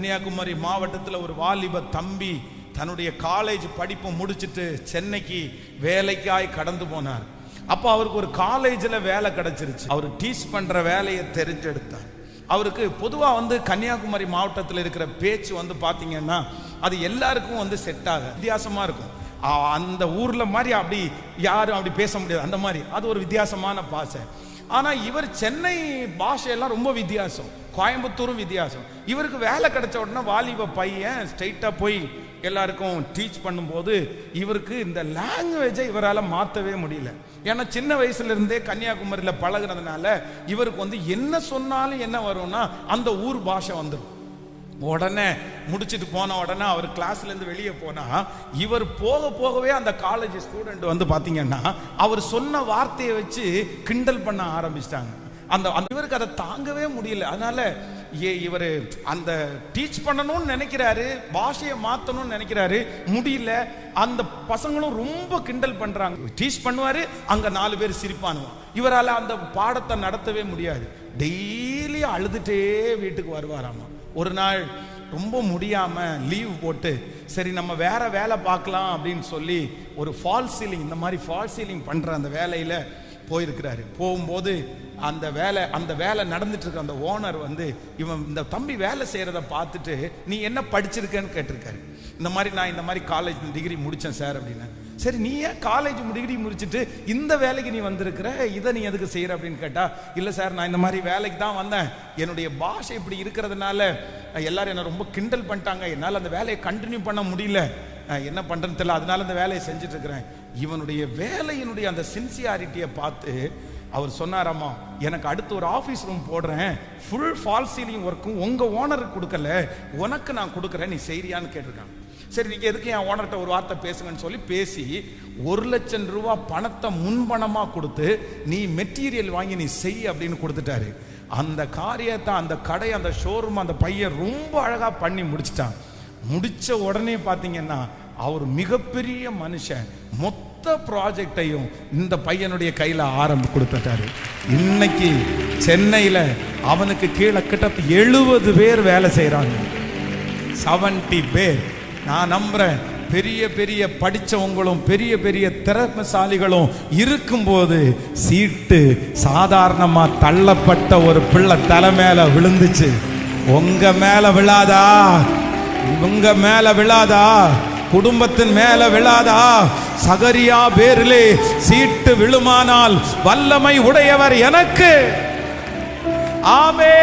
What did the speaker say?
கன்னியாகுமரி மாவட்டத்தில் ஒரு வாலிப தம்பி தன்னுடைய காலேஜ் படிப்பு முடிச்சுட்டு சென்னைக்கு வேலைக்காய் கடந்து போனார். அப்போ அவருக்கு ஒரு காலேஜில் வேலை கிடைச்சிருச்சு. அவர் டீச் பண்ணுற வேலையை தெரிஞ்செடுத்தார். அவருக்கு பொதுவாக வந்து கன்னியாகுமரி மாவட்டத்தில் இருக்கிற பேச்சு வந்து பார்த்தீங்கன்னா அது எல்லாருக்கும் வந்து செட் ஆக வித்தியாசமாக இருக்கும். அந்த ஊரில் மாதிரி அப்படி யாரும் அப்படி பேச முடியாது. அந்த மாதிரி. அது ஒரு வித்தியாசமான பாஷை. ஆனால் இவர் சென்னை பாஷையெல்லாம் ரொம்ப வித்தியாசம். கோயம்புத்தூரும் வித்தியாசம். இவருக்கு வேலை கிடைச்ச உடனே வாலிப பையன் ஸ்ட்ரைட்டாக போய் எல்லாருக்கும் டீச் பண்ணும்போது இவருக்கு இந்த லாங்குவேஜை இவரால் மாற்றவே முடியல. ஏன்னா சின்ன வயசுல இருந்தே கன்னியாகுமரியில் பழகுனதுனால இவருக்கு வந்து என்ன சொன்னாலும் என்ன வரும்னா அந்த ஊர் பாஷை வந்துடும் உடனே முடிச்சுட்டு போன உடனே அவர் கிளாஸ்லேருந்து வெளியே போனால் இவர் போக போகவே அந்த காலேஜ் ஸ்டூடெண்ட் வந்து பார்த்தீங்கன்னா அவர் சொன்ன வார்த்தையை வச்சு கிண்டல் பண்ண ஆரம்பிச்சிட்டாங்க. அந்த அந்த இவருக்கு அதை தாங்கவே முடியல. அதனால ஏ இவர் அந்த டீச் பண்ணணும்னு நினைக்கிறாரு பாஷையை மாற்றணும்னு நினைக்கிறாரு முடியல. அந்த பசங்களும் ரொம்ப கிண்டல் பண்ணுறாங்க டீச் பண்ணுவார் அங்கே நாலு பேர் சிரிப்பானுவான் இவரால் அந்த பாடத்தை நடத்தவே முடியாது. டெய்லி அழுதுட்டே வீட்டுக்கு வருவாராமா. ஒரு நாள் ரொம்ப முடியாமல் லீவ் போட்டு சரி நம்ம வேற வேலை பார்க்கலாம் அப்படின்னு சொல்லி ஒரு ஃபால் சீலிங் இந்த மாதிரி ஃபால் சீலிங் பண்ணுற அந்த வேலையில் போயிருக்கிறாரு. போகும்போது அந்த வேலை அந்த வேலை நடந்துட்டு இருக்க அந்த ஓனர் வந்து இவன் இந்த தம்பி வேலை செய்கிறத பார்த்துட்டு நீ என்ன படிச்சிருக்கேன்னு கேட்டிருக்காரு. இந்த மாதிரி நான் இந்த மாதிரி காலேஜ் டிகிரி முடித்தேன் சார் அப்படின்னு. சரி நீ ஏன் காலேஜ் டிகிரி முடிச்சிட்டு இந்த வேலைக்கு நீ வந்திருக்கிற? இதை நீ எதுக்கு செய்கிற அப்படின்னு கேட்டா இல்லை சார் நான் இந்த மாதிரி வேலைக்கு தான் வந்தேன். என்னுடைய பாஷை இப்படி இருக்கிறதுனால எல்லாரும் என்னை ரொம்ப கிண்டல் பண்ணிட்டாங்க. என்னால் அந்த வேலையை கண்டினியூ பண்ண முடியல. என்ன பண்ணுறேன்னு தெரியல. அதனால அந்த வேலையை செஞ்சுட்டு இருக்கிறேன். இவனுடைய வேலையினுடைய அந்த சின்சியாரிட்டியை பார்த்து அவர் சொன்னாராமா எனக்கு அடுத்து ஒரு ஆஃபீஸ் ரூம் போடுறேன். ஃபுல் ஃபால் சீலிங் ஒர்க்கும் உங்கள் ஓனருக்கு கொடுக்கல. உனக்கு நான் கொடுக்குறேன். நீ செய்கிறியான்னு கேட்டிருக்கான் சரி நீங்கள் எதுக்கு என் ஓனர்கிட்ட ஒரு வார்த்தை பேசுங்கன்னு சொல்லி பேசி ஒரு லட்சம் ரூபா பணத்தை முன்பணமாக கொடுத்து நீ மெட்டீரியல் வாங்கி நீ செய் அப்படின்னு கொடுத்துட்டாரு. அந்த காரியத்தை அந்த கடை அந்த ஷோரூம் அந்த பையன் ரொம்ப அழகாக பண்ணி முடிச்சிட்டான். முடிச்ச உடனே பார்த்தீங்கன்னா அவர் மிகப்பெரிய மனுஷன். மொத்த ப்ராஜெக்டையும் இந்த பையனுடைய கையில ஆரம்பி கொடுத்துட்டாரு. இன்னைக்கு சென்னையில அவனுக்கு கீழே கிட்ட எழுபது பேர் வேலை செய்கிறாங்க செவன்டி பேர். நான் நம்புறேன் பெரிய பெரிய படிச்சவங்களும் பெரிய பெரிய திறமைசாலிகளும் இருக்கும்போது சீட்டு சாதாரணமா தள்ளப்பட்ட ஒரு பிள்ளை தலை மேல விழுந்துச்சு. உங்க மேல விழாதா? உங்க மேல விழாதா? குடும்பத்தின் மேல விழாதா? சகரியா பேரிலே சீட்டு விழுமானால் வல்லமை உடையவர் எனக்கு. ஆமே